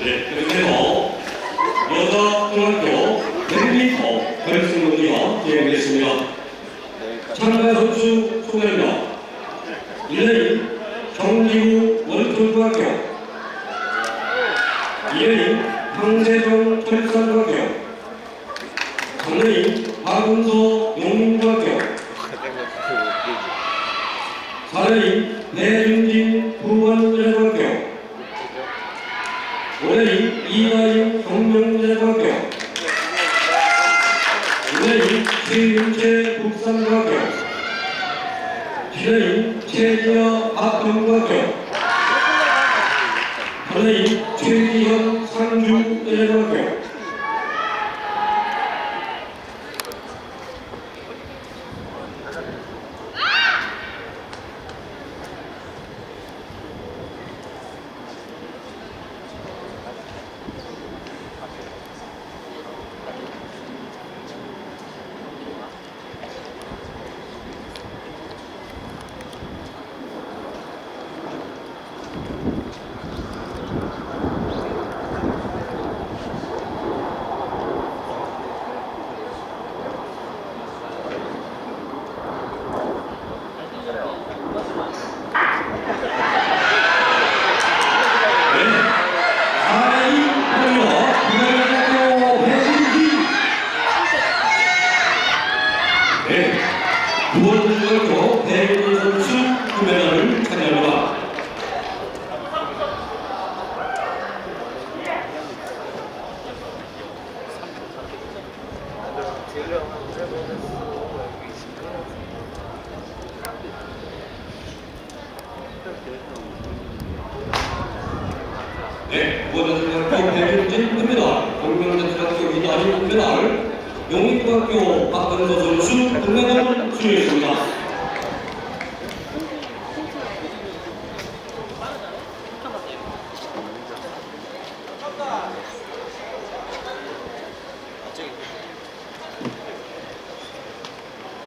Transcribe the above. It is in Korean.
네, 그래서 여자 중학교 100m 결승 경기가 진행됐습니다. 참가 선수 소개입니다. 1레인 정기우 원초중학교 2레인 황세종 철산중학교 3레인 박은서 용민중학교 4레인 배윤진 부관여중학교. 5레인 이하임 경명여중학교. 6레인 최윤채 국산중학교. 7레인 최지아 박경중학교. 8레인 최지현 상주여중학교 네. 부원중학교 배진기 선수 금메달을 차지합니다. 네, 부원중학교 배진기 금메달, 공명대중학교 이다리 금메달, 용인중학교 박근서 선수 금메달을 수여했습니다.